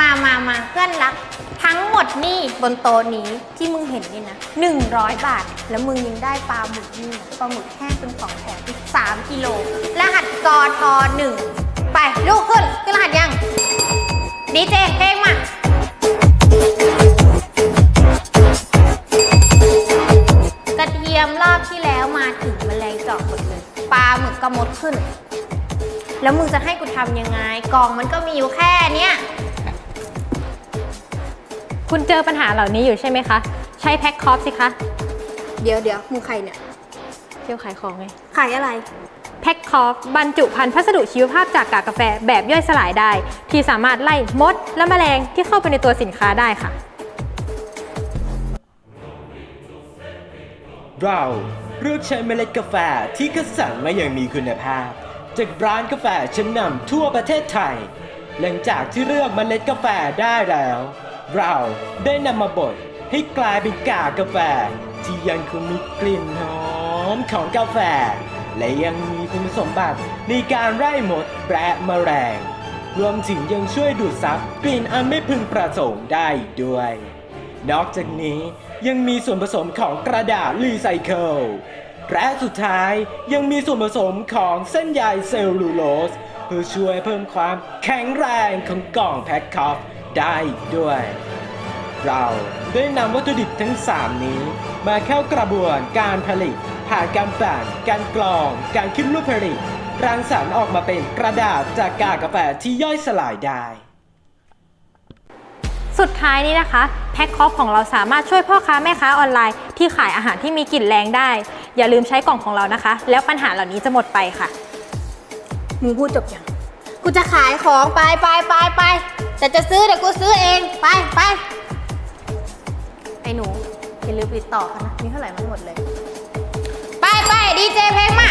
มามามาเพื่อนรัก ทั้งหมดนี่บนโต๊ะนี้ที่มึงเห็นนี่นะ 100 บาท แล้วมึงยังได้ปลาหมึกนี่นปลาหมึกแห้งเป็นของแถมอีก3กิโลรหัสกอทหนึ่งไปลูกขึ้นขึ้นรหัสยังดีเจเพลงมากระเทียมรอบที่แล้วมาถึงแมลงเจาะหมดเลยปลาหมึกก็มดขึ้น แล้วมึงจะให้กูทำยังไงกล่องมันก็มีอยู่แค่เนี้ย คุณเจอปัญหาเหล่านี้อยู่ใช่ไหมคะ ใช้แพ็คคอฟสิคะเดี๋ยวเดี๋ยวมึงใครเนี่ย เที่ยวขายของไง ขายอะไร แพ็คคอฟบรรจุภัณฑ์พัสดุชีวภาพจากกากกาแฟแบบย่อยสลายได้ ที่สามารถไล่มดและแมลงที่เข้าไปในตัวสินค้าได้ค่ะ เราเลือกใช้เมล็ดกาแฟที่คัดสรรมาอย่างมีคุณภาพ จากร้านกาแฟชั้นนำทั่วประเทศไทย หลังจากที่เลือกเมล็ดกาแฟได้แล้ว เราได้นำมาบดให้กลายเป็นกากกาแฟ ที่ยังคงมีกลิ่นหอมของกาแฟ และยังมีคุณสมบัติในการไล่มดและแมลงรวมถึงยังช่วยดูดซับกลิ่นอันไม่พึงประสงค์ได้ด้วย นอกจากนี้ยังมีส่วนผสมของกระดาษรีไซเคิลและสุดท้ายยังมีส่วนผสมของเส้นใยเซลลูโลสเพื่อช่วยเพิ่มความแข็งแรงของกล่องแพ็คคอฟ ได้อีกด้วย เราได้นำวัตถุดิบทั้ง 3 นี้ มาเข้ากระบวนการผลิต ผ่านการปั่นการกรอง การขึ้นรูปผลิต รังสรรค์ออกมาเป็นกระดาษจากกากกาแฟที่ย่อยสลายได้สุดท้ายนี้นะคะแพ็คคอฟของเราสามารถช่วยพ่อค้าแม่ค้าออนไลน์ที่ขายอาหารที่มีกลิ่นแรงได้ อย่าลืมใช้กล่องของเรานะคะ แล้วปัญหาเหล่านี้จะหมดไปค่ะ มึงพูดจบยัง กูจะขายของไปไปไปไป แต่จะซื้อเดี๋ยวกูซื้อเองไปไปไอ้หนูอย่าลืมติดต่อเขานะมีเท่าไหร่มันหมดเลย ไปไปดีเจเพลงมา